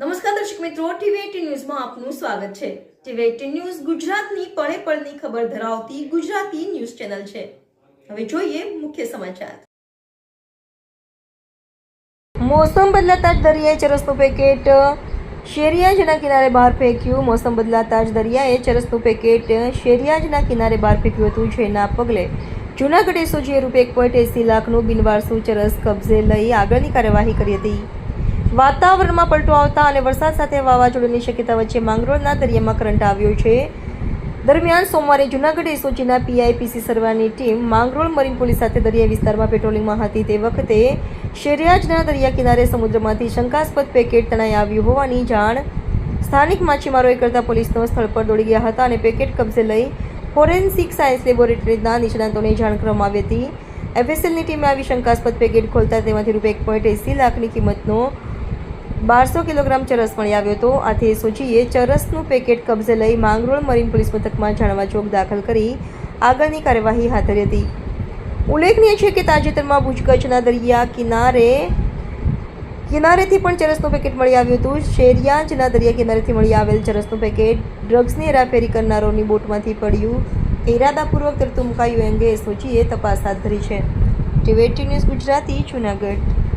નમસ્કાર દર્શક મિત્રો ટીવી ન્યૂઝમાં આપનું સ્વાગત છે. ટીવી એટીન ન્યૂઝ ગુજરાતની પળે પળની ખબર ધરાવતી ગુજરાતી ન્યૂઝ ચેનલ છે. હવે જોઈએ મુખ્ય સમાચાર. મોસમ બદલાતા જ દરિયાએ ચરસનું પેકેટ શેરિયાજના કિનારે બહાર ફેંક્યું. મોસમ બદલાતા જ દરિયાએ ચરસનું પેકેટ શેરિયાજના કિનારે બહાર ફેંક્યું હતું, જેના પગલે જૂનાગઢ એસઓજીએ રૂપિયા એક પોઈન્ટ એસી લાખનું બિનવારસુ ચરસ કબજે લઈ આગળની કાર્યવાહી કરી હતી. વાતાવરણમાં પલટો આવતા અને વરસાદ સાથે વાવાઝોડાની શક્યતા વચ્ચે માંગરોળના દરિયામાં કરંટ આવ્યો છે. દરમિયાન સોમવારે Junagadh એસઓજીના PIPC Sarvani team Mangrol marine police સાથે દરિયા વિસ્તારમાં પેટ્રોલિંગમાં હતી તે વખતે શેરિયાજના દરિયા કિનારે સમુદ્રમાંથી શંકાસ્પદ પેકેટ તણાઈ આવ્યું હોવાની જાણ સ્થાનિક માછીમારોએ કરતા પોલીસનો સ્થળ પર દોડી ગયા હતા અને પેકેટ કબજે લઈ ફોરેન્સિક સાયન્સ લેબોરેટરીના નિષ્ણાતોને જાણ કરવામાં આવી હતી. એફએસએલની ટીમે આવી શંકાસ્પદ પેકેટ ખોલતા તેમાંથી રૂપિયા એક પોઈન્ટ એસી લાખની કિંમતનો બારસો કિલોગ્રામ ચરસ મળી આવ્યો હતો. આથી સોજીએ ચરસનું પેકેટ કબજે લઈ માંગરોળ મરીન પોલીસ મથકમાં જાણવા ચોક દાખલ કરી આગળની કાર્યવાહી હાથ ધરી હતી. ઉલ્લેખનીય છે કે તાજેતરમાં ભુજકચ્છના દરિયા કિનારે, કિનારેથી પણ ચરસનું પેકેટ મળી આવ્યું હતું. શેરિયાજના દરિયા કિનારેથી મળી આવેલ ચરસનું પેકેટ ડ્રગ્સની હેરાફેરી કરનારોની બોટમાંથી પડ્યું. ઇરાદાપૂર્વક તરતું મુકાયું અંગે સોજીએ તપાસ હાથ ધરી છે. ટીવેટી ન્યૂઝ ગુજરાતી, જુનાગઢ.